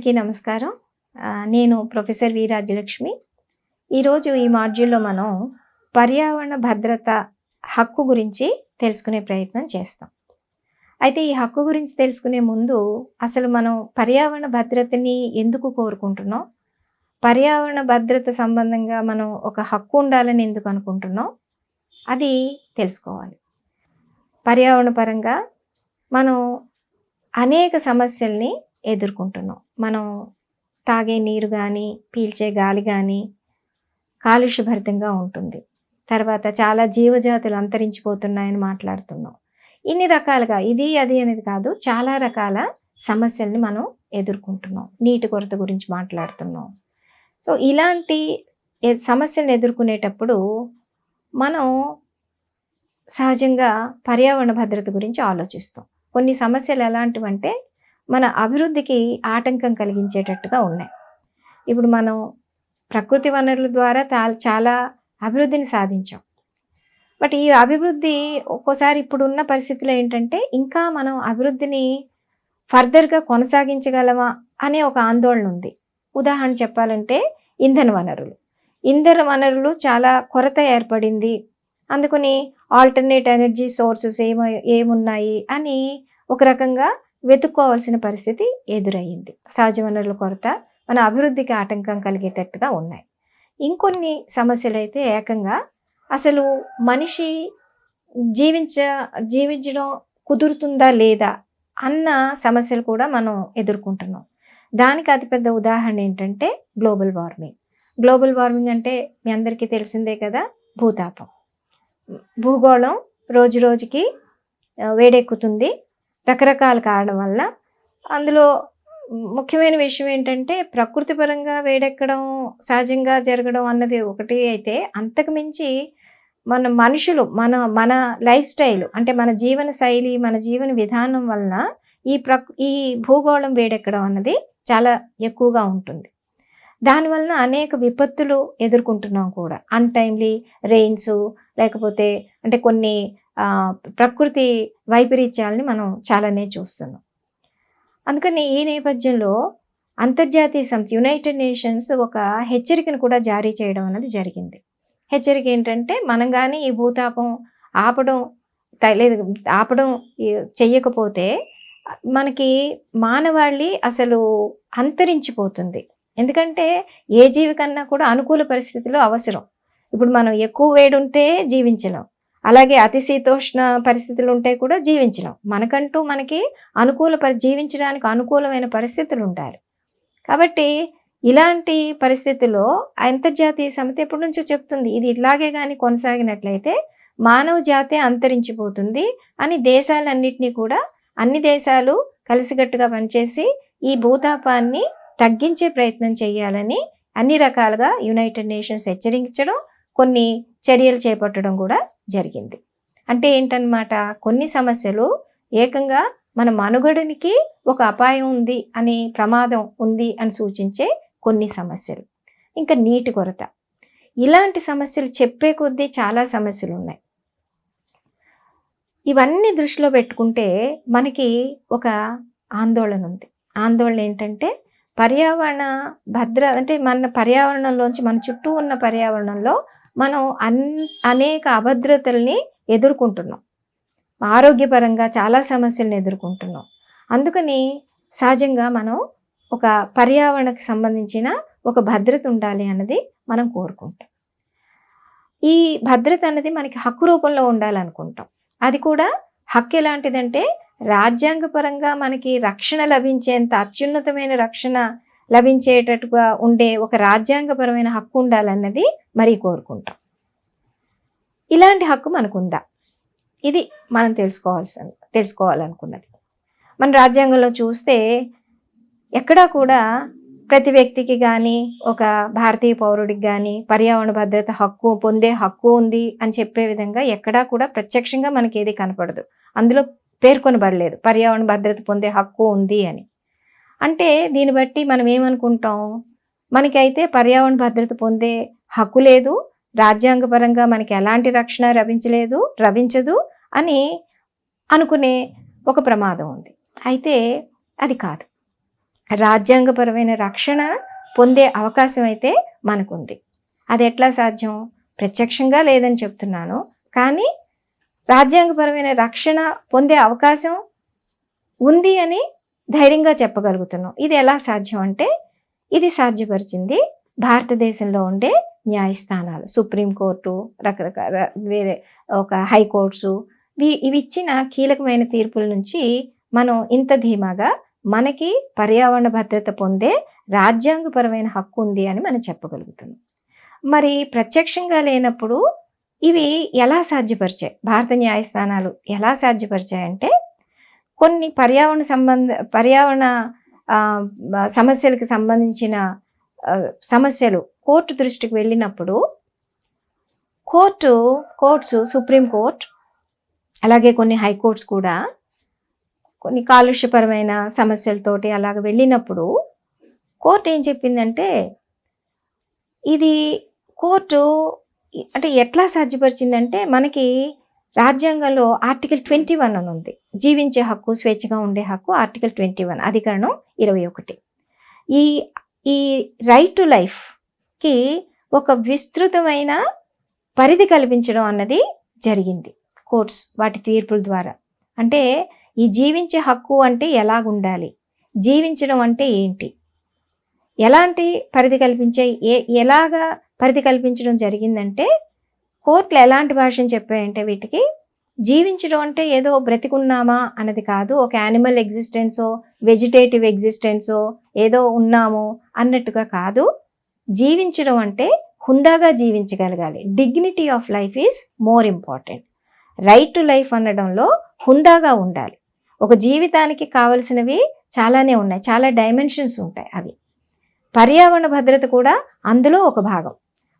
అందరికీ నమస్కారం. నేను ప్రొఫెసర్ వి రాజ్యలక్ష్మి. ఈరోజు ఈ మాడ్యూల్లో మనం పర్యావరణ భద్రత హక్కు గురించి తెలుసుకునే ప్రయత్నం చేస్తాం. అయితే ఈ హక్కు గురించి తెలుసుకునే ముందు అసలు మనం పర్యావరణ భద్రతని ఎందుకు కోరుకుంటున్నాం? పర్యావరణ భద్రత సంబంధంగా మనం ఒక హక్కు ఉండాలని ఎందుకు అనుకుంటున్నాం? అది తెలుసుకోవాలి. పర్యావరణ పరంగా మనం అనేక సమస్యల్ని ఎదుర్కొంటున్నాం. మనం తాగే నీరు కానీ పీల్చే గాలి కానీ కాలుష్యభరితంగా ఉంటుంది. తర్వాత చాలా జీవజాతులు అంతరించిపోతున్నాయని మాట్లాడుతున్నాం. ఇన్ని రకాలుగా ఇది అది అనేది కాదు చాలా రకాల సమస్యల్ని మనం ఎదుర్కొంటున్నాం. నీటి కొరత గురించి మాట్లాడుతున్నాం. సో ఇలాంటి సమస్యలను ఎదుర్కొనేటప్పుడు మనం సహజంగా పర్యావరణ భద్రత గురించి ఆలోచిస్తాం. కొన్ని సమస్యలు ఎలాంటివంటే మన అభివృద్ధికి ఆటంకం కలిగించేటట్టుగా ఉన్నాయి. ఇప్పుడు మనం ప్రకృతి వనరుల ద్వారా తా- చాలా అభివృద్ధిని సాధించాం. బట్ ఈ అభివృద్ధి ఒక్కోసారి ఇప్పుడున్న పరిస్థితుల్లో ఏంటంటే ఇంకా మనం అభివృద్ధిని ఫర్దర్గా కొనసాగించగలమా అనే ఒక ఆందోళన ఉంది. ఉదాహరణ చెప్పాలంటే ఇంధన వనరులు. ఇంధన వనరులు చాలా కొరత ఏర్పడింది. అందుకని ఆల్టర్నేట్ ఎనర్జీ సోర్సెస్ ఏమ ఏమున్నాయి అని ఒక రకంగా వెతుక్కోవాల్సిన పరిస్థితి ఎదురయ్యింది. సహజ వనరుల కొరత మన అభివృద్ధికి ఆటంకం కలిగేటట్టుగా ఉన్నాయి. ఇంకొన్ని సమస్యలు అయితే ఏకంగా అసలు మనిషి జీవించ జీవించడం కుదురుతుందా లేదా అన్న సమస్యలు కూడా మనం ఎదుర్కొంటున్నాం. దానికి అతిపెద్ద ఉదాహరణ ఏంటంటే గ్లోబల్ వార్మింగ్. గ్లోబల్ వార్మింగ్ అంటే మీ అందరికీ తెలిసిందే కదా భూతాపం. భూగోళం రోజు రోజుకి వేడెక్కుతుంది. రకరకాల కారణం వల్ల అందులో ముఖ్యమైన విషయం ఏంటంటే ప్రకృతి పరంగా వేడెక్కడం సహజంగా జరగడం అన్నది ఒకటి అయితే అంతకు మించి మన మనుషులు మన మన లైఫ్ స్టైల్ అంటే మన జీవన శైలి మన జీవన విధానం వలన ఈ ప్రక్ ఈ భూగోళం వేడెక్కడం అన్నది చాలా ఎక్కువగా ఉంటుంది. దానివలన అనేక విపత్తులు ఎదుర్కొంటున్నాం కూడా. అన్టైమ్లీ రెయిన్స్ లేకపోతే అంటే కొన్ని ప్రకృతి వైపరీత్యాలని మనం చాలానే చూస్తున్నాం. అందుకని ఈ నేపథ్యంలో అంతర్జాతీయ సంస్థ యునైటెడ్ నేషన్స్ ఒక హెచ్చరికను కూడా జారీ చేయడం అనేది జరిగింది. హెచ్చరిక ఏంటంటే మనం కానీ ఈ భూతాపం ఆపడం లేదు ఆపడం చెయ్యకపోతే మనకి మానవాళి అసలు అంతరించిపోతుంది. ఎందుకంటే ఏ జీవికన్నా కూడా అనుకూల పరిస్థితులు అవసరం. ఇప్పుడు మనం ఎక్కువ వేడుంటే ఉంటే జీవించలేం. అలాగే అతి శీతోష్ణ పరిస్థితులు ఉంటే కూడా జీవించడం మనకంటూ మనకి అనుకూల పరి జీవించడానికి అనుకూలమైన పరిస్థితులు ఉండాలి. కాబట్టి ఇలాంటి పరిస్థితుల్లో అంతర్జాతీయ సమితి ఎప్పటి నుంచో చెప్తుంది ఇది ఇలాగే కానీ కొనసాగినట్లయితే మానవ జాతి అంతరించిపోతుంది అని దేశాలన్నింటినీ కూడా అన్ని దేశాలు కలిసికట్టుగా పనిచేసి ఈ భూతాపాన్ని తగ్గించే ప్రయత్నం చేయాలని అన్ని రకాలుగా యునైటెడ్ నేషన్స్ హెచ్చరించడం కొన్ని చర్యలు చేపట్టడం కూడా జరిగింది. అంటే ఏంటన్నమాట? కొన్ని సమస్యలు ఏకంగా మన మనుగడనికి ఒక అపాయం ఉంది అని ప్రమాదం ఉంది అని సూచించే కొన్ని సమస్యలు. ఇంకా నీటి కొరత. ఇలాంటి సమస్యలు చెప్పే కొద్దీ చాలా సమస్యలు ఉన్నాయి. ఇవన్నీ దృష్టిలో పెట్టుకుంటే మనకి ఒక ఆందోళన ఉంది. ఆందోళన ఏంటంటే పర్యావరణ భద్ర అంటే మన పర్యావరణంలోంచి మన చుట్టూ ఉన్న పర్యావరణంలో మనం అన్ అనేక అభద్రతల్ని ఎదుర్కొంటున్నాం. ఆరోగ్యపరంగా చాలా సమస్యలను ఎదుర్కొంటున్నాం. అందుకని సహజంగా మనం ఒక పర్యావరణకు సంబంధించిన ఒక భద్రత ఉండాలి అన్నది మనం కోరుకుంటాం. ఈ భద్రత అన్నది మనకి హక్కు రూపంలో ఉండాలనుకుంటాం. అది కూడా హక్కు ఎలాంటిదంటే రాజ్యాంగపరంగా మనకి రక్షణ లభించేంత అత్యున్నతమైన రక్షణ లభించేటట్టుగా ఉండే ఒక రాజ్యాంగపరమైన హక్కు ఉండాలన్నది మరీ కోరుకుంటాం. ఇలాంటి హక్కు మనకుందా? ఇది మనం తెలుసుకోవాల్సిన తెలుసుకోవాలనుకున్నది. మన రాజ్యాంగంలో చూస్తే ఎక్కడా కూడా ప్రతి వ్యక్తికి కానీ ఒక భారతీయ పౌరుడికి కానీ పర్యావరణ భద్రత హక్కు పొందే హక్కు ఉంది అని చెప్పే విధంగా ఎక్కడా కూడా ప్రత్యక్షంగా మనకి ఏది కనపడదు. అందులో పేర్కొనబడలేదు. పర్యావరణ భద్రత పొందే హక్కు ఉంది అని. అంటే దీన్ని బట్టి మనం ఏమనుకుంటాం? మనకైతే పర్యావరణ భద్రత పొందే హక్కు లేదు. రాజ్యాంగపరంగా మనకి ఎలాంటి రక్షణ లభించలేదు లభించదు అని అనుకునే ఒక ప్రమాదం ఉంది. అయితే అది కాదు. రాజ్యాంగపరమైన రక్షణ పొందే అవకాశం అయితే మనకుంది. అది ఎట్లా సాధ్యం? ప్రత్యక్షంగా లేదని చెప్తున్నాను. కానీ రాజ్యాంగపరమైన రక్షణ పొందే అవకాశం ఉంది అని ధైర్యంగా చెప్పగలుగుతున్నాం. ఇది ఎలా సాధ్యం అంటే ఇది సాధ్యపరిచింది భారతదేశంలో ఉండే న్యాయస్థానాలు సుప్రీంకోర్టు రకరకాల వేరే ఒక హైకోర్ట్సు ఇవి ఇచ్చిన కీలకమైన తీర్పుల నుంచి మనం ఇంత ధీమాగా మనకి పర్యావరణ భద్రత పొందే రాజ్యాంగపరమైన హక్కు ఉంది అని మనం చెప్పగలుగుతున్నాం. మరి ప్రత్యక్షంగా లేనప్పుడు ఇవి ఎలా సాధ్యపరిచాయి? భారత న్యాయస్థానాలు ఎలా సాధ్యపరిచాయంటే కొన్ని పర్యావరణ సంబంధ పర్యావరణ సమస్యలకు సంబంధించిన సమస్యలు కోర్టు దృష్టికి వెళ్ళినప్పుడు కోర్టు కోర్ట్స్ సుప్రీం కోర్ట్ అలాగే కొన్ని హైకోర్ట్స్ కూడా కొన్ని కాలుష్యపరమైన సమస్యలతోటి అలాగ వెళ్ళినప్పుడు కోర్టు ఏం చెప్పిందంటే ఇది కోర్టు అంటే ఎట్లా సాధ్యపరిచిందంటే మనకి రాజ్యాంగంలో ఆర్టికల్ ట్వంటీ వన్ అని ఉంది. జీవించే హక్కు స్వేచ్ఛగా ఉండే హక్కు ఆర్టికల్ ట్వంటీ వన్ అధికరణం ఇరవై ఒకటి. ఈ ఈ రైట్ టు లైఫ్కి ఒక విస్తృతమైన పరిధి కల్పించడం అన్నది జరిగింది. కోర్ట్స్ వాటి తీర్పుల ద్వారా. అంటే ఈ జీవించే హక్కు అంటే ఎలాగుండాలి? జీవించడం అంటే ఏంటి? ఎలాంటి పరిధి కల్పించే ఏ ఎలాగా పరిధి కల్పించడం జరిగిందంటే కోర్టులు ఎలాంటి భాషను చెప్పాయంటే వీటికి జీవించడం అంటే ఏదో బ్రతికున్నామా అన్నది కాదు ఒక యానిమల్ ఎగ్జిస్టెన్సో వెజిటేటివ్ ఎగ్జిస్టెన్సో ఏదో ఉన్నాము అన్నట్టుగా కాదు. జీవించడం అంటే హుందాగా జీవించగలగాలి. Dignity of life is more important right to life అనడంలో హుందాగా ఉండాలి. ఒక జీవితానికి కావలసినవి చాలానే ఉన్నాయి. చాలా డైమెన్షన్స్ ఉంటాయి అవి. పర్యావరణ భద్రత కూడా అందులో ఒక భాగం.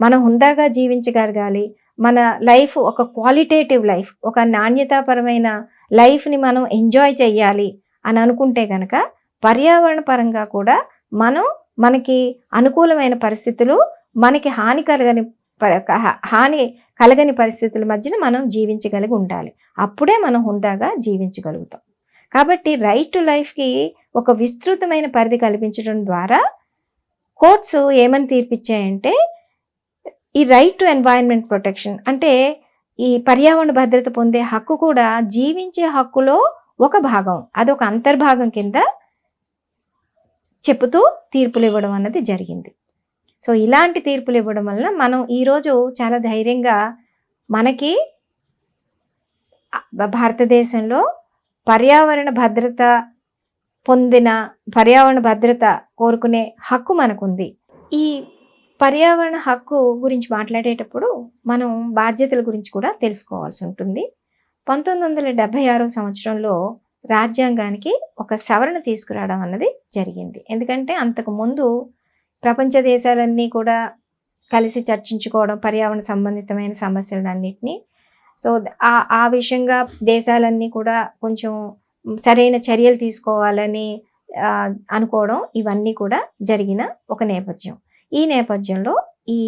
మనం హుందాగా జీవించగలగాలి మన లైఫ్ ఒక క్వాలిటేటివ్ లైఫ్ ఒక నాణ్యతాపరమైన లైఫ్ని మనం ఎంజాయ్ చెయ్యాలి అని అనుకుంటే కనుక పర్యావరణ పరంగా కూడా మనం మనకి అనుకూలమైన పరిస్థితులు మనకి హాని కలగని హాని కలగని పరిస్థితుల మధ్యన మనం జీవించగలిగి ఉండాలి. అప్పుడే మనం హుందాగా జీవించగలుగుతాం. కాబట్టి రైట్ టు లైఫ్కి ఒక విస్తృతమైన పరిధి కల్పించడం ద్వారా కోర్ట్స్ ఏమని తీర్పిచ్చాయంటే ఈ రైట్ టు ఎన్వైరన్మెంట్ ప్రొటెక్షన్ అంటే ఈ పర్యావరణ భద్రత పొందే హక్కు కూడా జీవించే హక్కులో ఒక భాగం. అదొక అంతర్భాగం కింద చెప్పుతూ తీర్పులు ఇవ్వడం అన్నది జరిగింది. సో ఇలాంటి తీర్పులు ఇవ్వడం వలన మనం ఈరోజు చాలా ధైర్యంగా మనకి భారతదేశంలో పర్యావరణ భద్రత పొందిన పర్యావరణ భద్రత కోరుకునే హక్కు మనకుంది. ఈ పర్యావరణ హక్కు గురించి మాట్లాడేటప్పుడు మనం బాధ్యతల గురించి కూడా తెలుసుకోవాల్సి ఉంటుంది. పంతొమ్మిది వందల డెబ్బై ఆరో సంవత్సరంలో రాజ్యాంగానికి ఒక సవరణ తీసుకురావడం అన్నది జరిగింది. ఎందుకంటే అంతకు ముందు ప్రపంచ దేశాలన్నీ కూడా కలిసి చర్చించుకోవడం పర్యావరణ సంబంధితమైన సమస్యలన్నింటినీ. సో ఆ ఆ విషయంగా దేశాలన్నీ కూడా కొంచెం సరైన చర్యలు తీసుకోవాలని అనుకోవడం ఇవన్నీ కూడా జరిగిన ఒక నేపథ్యం. ఈ నేపథ్యంలో ఈ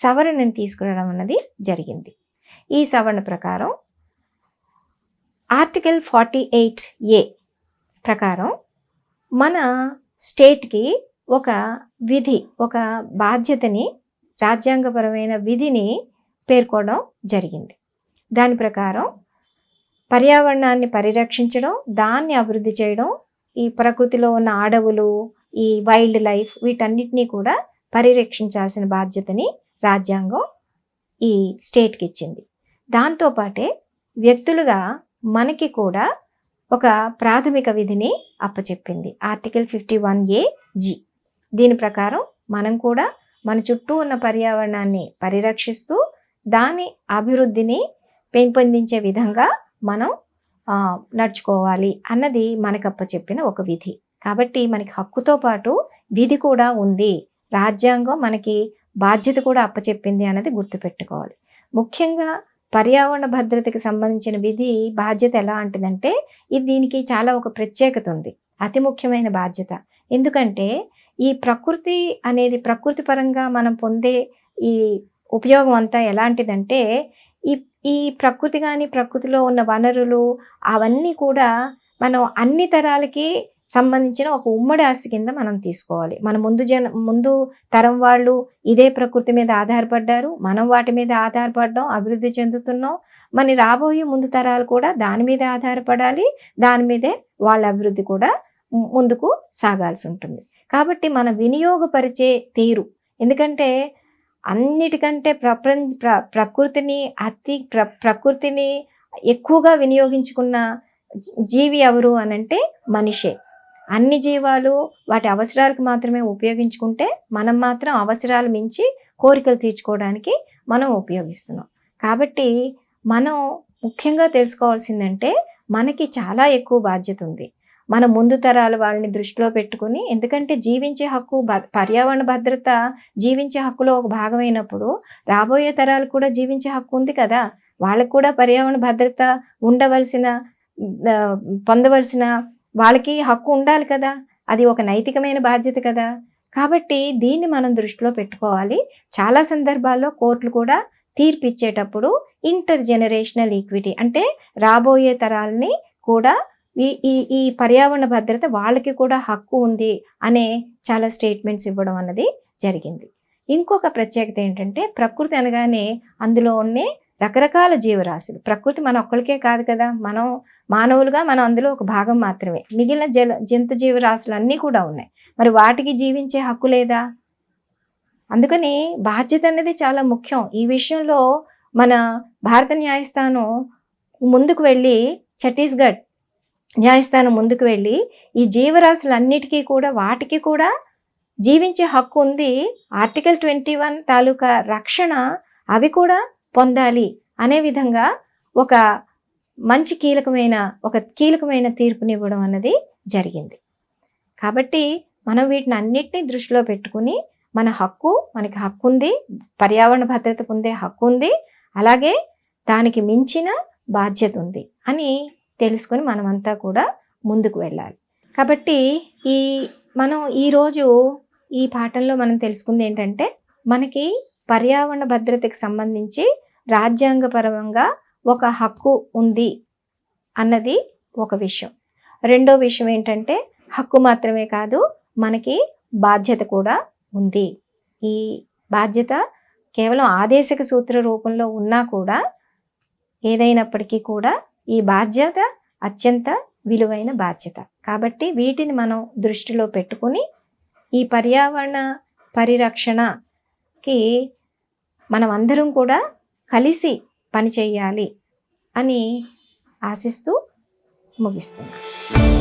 సవరణను తీసుకురావడం అన్నది జరిగింది. ఈ సవరణ ప్రకారం ఆర్టికల్ ఫార్టీ ఎయిట్ ఏ ప్రకారం మన స్టేట్కి ఒక విధి ఒక బాధ్యతని రాజ్యాంగపరమైన విధిని పేర్కోవడం జరిగింది. దాని ప్రకారం పర్యావరణాన్ని పరిరక్షించడం దాన్ని అభివృద్ధి చేయడం ఈ ప్రకృతిలో ఉన్న అడవులు ఈ వైల్డ్ లైఫ్ వీటన్నిటినీ కూడా పరిరక్షించాల్సిన బాధ్యతని రాజ్యాంగం ఈ స్టేట్కి ఇచ్చింది. దాంతోపాటే వ్యక్తులుగా మనకి కూడా ఒక ప్రాథమిక విధిని అప్పచెప్పింది. Article fifty one A G. దీని ప్రకారం మనం కూడా మన చుట్టూ ఉన్న పర్యావరణాన్ని పరిరక్షిస్తూ దాని అభివృద్ధిని పెంపొందించే విధంగా మనం నడుచుకోవాలి అన్నది మనకప్ప చెప్పిన ఒక విధి. కాబట్టి మనకి హక్కుతో పాటు విధి కూడా ఉంది. రాజ్యాంగం మనకి బాధ్యత కూడా అప్పచెప్పింది అన్నది గుర్తుపెట్టుకోవాలి. ముఖ్యంగా పర్యావరణ భద్రతకి సంబంధించిన విధి బాధ్యత ఎలా అంటుందంటే ఇది దీనికి చాలా ఒక ప్రత్యేకత ఉంది. అతి ముఖ్యమైన బాధ్యత. ఎందుకంటే ఈ ప్రకృతి అనేది ప్రకృతి పరంగా మనం పొందే ఈ ఉపయోగం అంతా ఎలాంటిదంటే ఈ ఈ ప్రకృతి కానీ ప్రకృతిలో ఉన్న వనరులు అవన్నీ కూడా మనం అన్ని తరాలకి సంబంధించిన ఒక ఉమ్మడి ఆస్తి కింద మనం తీసుకోవాలి. మన ముందు జన ముందు తరం వాళ్ళు ఇదే ప్రకృతి మీద ఆధారపడ్డారు. మనం వాటి మీద ఆధారపడడం అభివృద్ధి చెందుతున్నాం. మరి రాబోయే ముందు తరాలు కూడా దాని మీద ఆధారపడాలి. దాని మీదే వాళ్ళ అభివృద్ధి కూడా ముందుకు సాగాల్సి ఉంటుంది. కాబట్టి మన వినియోగపరిచే తీరు. ఎందుకంటే అన్నిటికంటే ప్రపంచ ప్ర ప్రకృతిని అతి ప్ర ప్రకృతిని ఎక్కువగా వినియోగించుకున్న జీవి ఎవరు అనంటే మనిషే. అన్ని జీవాలు వాటి అవసరాలకు మాత్రమే ఉపయోగించుకుంటే మనం మాత్రం అవసరాలు మించి కోరికలు తీర్చుకోవడానికి మనం ఉపయోగిస్తున్నాం. కాబట్టి మనం ముఖ్యంగా తెలుసుకోవాల్సిందంటే మనకి చాలా ఎక్కువ బాధ్యత ఉంది. మన ముందు తరాల వాళ్ళని దృష్టిలో పెట్టుకుని ఎందుకంటే జీవించే హక్కు పర్యావరణ భద్రత జీవించే హక్కులో ఒక భాగమైనప్పుడు రాబోయే తరాలు కూడా జీవించే హక్కు ఉంది కదా. వాళ్ళకు కూడా పర్యావరణ భద్రత ఉండవలసిన పొందవలసిన వాళ్ళకి హక్కు ఉండాలి కదా. అది ఒక నైతికమైన బాధ్యత కదా. కాబట్టి దీన్ని మనం దృష్టిలో పెట్టుకోవాలి. చాలా సందర్భాల్లో కోర్టులు కూడా తీర్పు ఇచ్చేటప్పుడు ఇంటర్ జనరేషనల్ ఈక్విటీ అంటే రాబోయే తరాలని కూడా ఈ ఈ ఈ పర్యావరణ భద్రత వాళ్ళకి కూడా హక్కు ఉంది అనే చాలా స్టేట్మెంట్స్ ఇవ్వడం అన్నది జరిగింది. ఇంకొక ప్రత్యేకత ఏంటంటే ప్రకృతి అనగానే అందులో ఉండే రకరకాల జీవరాశులు. ప్రకృతి మన ఒక్కరికే కాదు కదా. మనం మానవులుగా మనం అందులో ఒక భాగం మాత్రమే. మిగిలిన జల జంతు జీవరాశులు అన్నీ కూడా ఉన్నాయి. మరి వాటికి జీవించే హక్కు లేదా? అందుకని బాధ్యత అనేది చాలా ముఖ్యం. ఈ విషయంలో మన భారత న్యాయస్థానం ముందుకు వెళ్ళి ఛత్తీస్గఢ్ న్యాయస్థానం ముందుకు వెళ్ళి ఈ జీవరాశులన్నిటికీ కూడా వాటికి కూడా జీవించే హక్కు ఉంది. ఆర్టికల్ ట్వంటీ వన్ తాలూకా రక్షణ అవి కూడా పొందాలి అనే విధంగా ఒక మంచి కీలకమైన ఒక కీలకమైన తీర్పునివ్వడం అన్నది జరిగింది. కాబట్టి మనం వీటిని అన్నిటినీ దృష్టిలో పెట్టుకుని మన హక్కు మనకి హక్కు ఉంది పర్యావరణ భద్రత పొందే హక్కు ఉంది అలాగే దానికి మించిన బాధ్యత ఉంది అని తెలుసుకొని మనమంతా కూడా ముందుకు వెళ్ళాలి. కాబట్టి ఈ మనం ఈరోజు ఈ పాఠంలో మనం తెలుసుకుంది ఏంటంటే మనకి పర్యావరణ భద్రతకి సంబంధించి రాజ్యాంగపరంగా ఒక హక్కు ఉంది అన్నది ఒక విషయం. రెండో విషయం ఏంటంటే హక్కు మాత్రమే కాదు మనకి బాధ్యత కూడా ఉంది. ఈ బాధ్యత కేవలం ఆదేశక సూత్ర రూపంలో ఉన్నా కూడా ఏదైనప్పటికీ కూడా ఈ బాధ్యత అత్యంత విలువైన బాధ్యత. కాబట్టి వీటిని మనం దృష్టిలో పెట్టుకుని ఈ పర్యావరణ పరిరక్షణ కి మనం అందరం కూడా కలిసి పని చేయాలి అని ఆశిస్తూ ముగిస్తున్నాను.